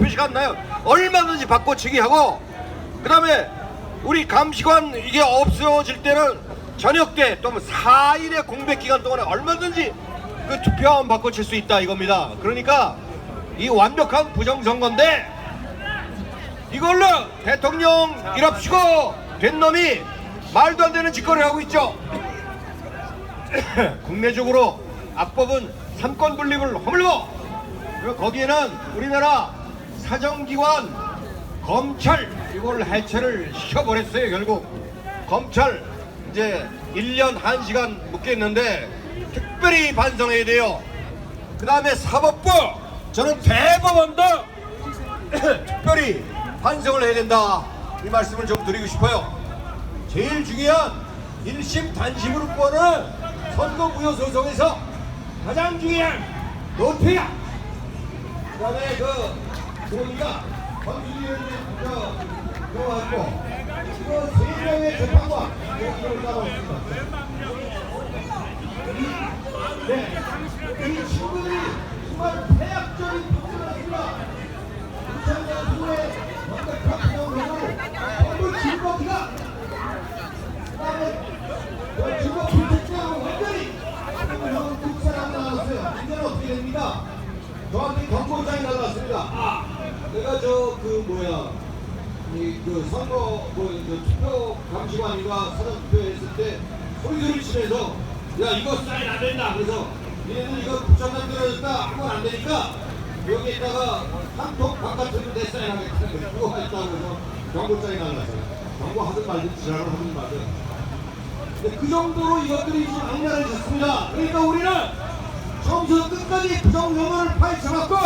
표시가 안 나요. 얼마든지 바꿔치기 하고 그 다음에 우리 감시관 이게 없어질 때는 저녁 때 또는 4일의 공백 기간 동안에 얼마든지 그 투표함 바꿔칠 수 있다 이겁니다. 그러니까 이 완벽한 부정선거인데 이걸로 대통령 일합시고 된 놈이 말도 안 되는 짓거리를 하고 있죠. 국내적으로 악법은 삼권 분립을 허물고 그리고 거기에는 우리나라 사정기관 검찰 이걸 해체를 시켜버렸어요 결국. 검찰 이제 1년 1시간 묵겠는데 특별히 반성해야 돼요. 그 다음에 사법부 저는 대법원도 특별히 반성을 해야 된다. 이 말씀을 좀 드리고 싶어요. 제일 중요한 1심 단심으로 구하는 선거무효 소송에서 가장 중요한 노태야. 그 다음에 그 들어오니까 권준위원님 저 들어왔고 그세 명의 재판관 여기를 따라왔습니다 네. 이 친구들이 정말 폐악적인 폭행을 했습니다 2000년 후에 완벽한 부정으로 전부 진법이가 그다음에 그 진법 불택자로 완전히 지금 국사가 나왔어요 이제는 어떻게 됩니까? 저한테 경고장이 날라왔습니다 아 내가 저 그 뭐야 이 그 선거 뭐그 투표 감시관이가 사전 투표했을 때 소리소리 치면서 야 이거 사인 안 된다. 그래서 얘네들 이거 국정만 들어졌다. 하면 안 되니까 여기에다가 한통 바깥으로 내 사인 하겠다는 거예요. 그거 했다고 해서 경고장이 날라왔어요. 경고하든 말든 지랄을 하든 말든. 근데 그 정도로 이것들이 지금 악랄을 졌습니다. 그러니까 우리는 처음부터 끝까지 부정선거를 다시 하고